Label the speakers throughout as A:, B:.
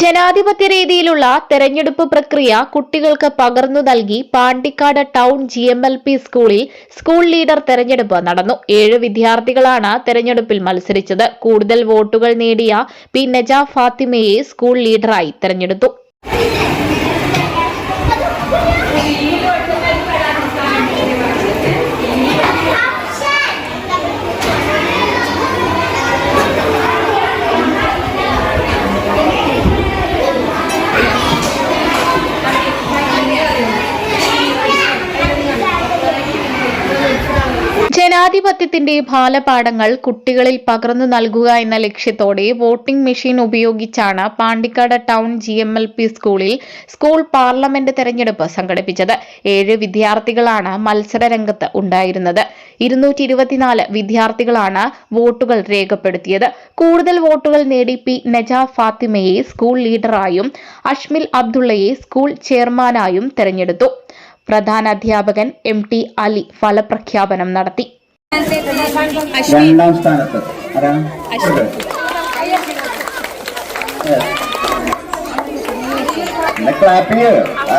A: ജനാധിപത്യ രീതിയിലുള്ള തെരഞ്ഞെടുപ്പ് പ്രക്രിയ കുട്ടികൾക്ക് പകർന്നു നൽകി Pandikkad town G M L P സ്കൂളിൽ സ്കൂൾ ലീഡർ തെരഞ്ഞെടുപ്പ് നടന്നു. ഏഴ് വിദ്യാർത്ഥികളാണ് തെരഞ്ഞെടുപ്പിൽ മത്സരിച്ചത്. കൂടുതൽ വോട്ടുകൾ നേടിയ പി നജ ഫാത്തിമയെ സ്കൂൾ ലീഡറായി തെരഞ്ഞെടുത്തു. ജനാധിപത്യത്തിന്റെ ബാലപാഠങ്ങൾ കുട്ടികളിൽ പകർന്നു നൽകുക എന്ന ലക്ഷ്യത്തോടെ വോട്ടിംഗ് മെഷീൻ ഉപയോഗിച്ചാണ് Pandikkad town G M L P സ്കൂളിൽ സ്കൂൾ പാർലമെന്റ് തെരഞ്ഞെടുപ്പ് സംഘടിപ്പിച്ചത്. ഏഴ് വിദ്യാർത്ഥികളാണ് മത്സര രംഗത്ത് ഉണ്ടായിരുന്നത്. ഇരുന്നൂറ്റി ഇരുപത്തിനാല് വിദ്യാർത്ഥികളാണ് വോട്ടുകൾ രേഖപ്പെടുത്തിയത്. കൂടുതൽ വോട്ടുകൾ നേടി പി നജ ഫാത്തിമയെ സ്കൂൾ ലീഡറായും അഷ്മിൽ അബ്ദുള്ളയെ സ്കൂൾ ചെയർമാനായും തെരഞ്ഞെടുത്തു. പ്രധാന അധ്യാപകൻ എം ടി അലി ഫലപ്രഖ്യാപനം നടത്തി.
B: രണ്ടാം സ്ഥാനത്ത് ആരാണ് ക്ലാപ്പ് ചെയ്യ് ആ,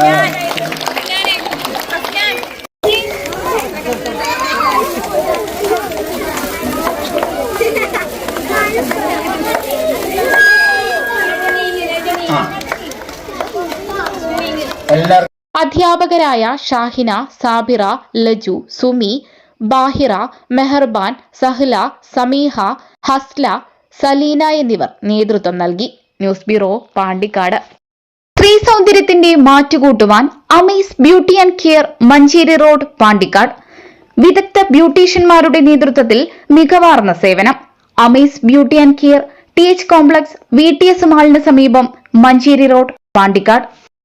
B: ആ. എല്ലാവർക്കും
A: അധ്യാപകരായ ഷാഹിന സാബിറ ലജു സുമി ബാഹിറ മെഹർബാൻ സഹ്ല സമീഹ ഹസ്ല സലീന എന്നിവർ നേതൃത്വം നൽകി. News bureau Pandikkad. സ്ത്രീ സൗന്ദര്യത്തിന്റെ മാറ്റുകൂട്ടുവാൻ Ameez beauty and care Manjeri road Pandikkad. വിദഗ്ധ ബ്യൂട്ടീഷ്യന്മാരുടെ നേതൃത്വത്തിൽ മികവാർന്ന സേവനം. Ameez beauty and care T H complex V T S മാളിന് സമീപം മഞ്ചേരി റോഡ് പാണ്ടിക്കാട്.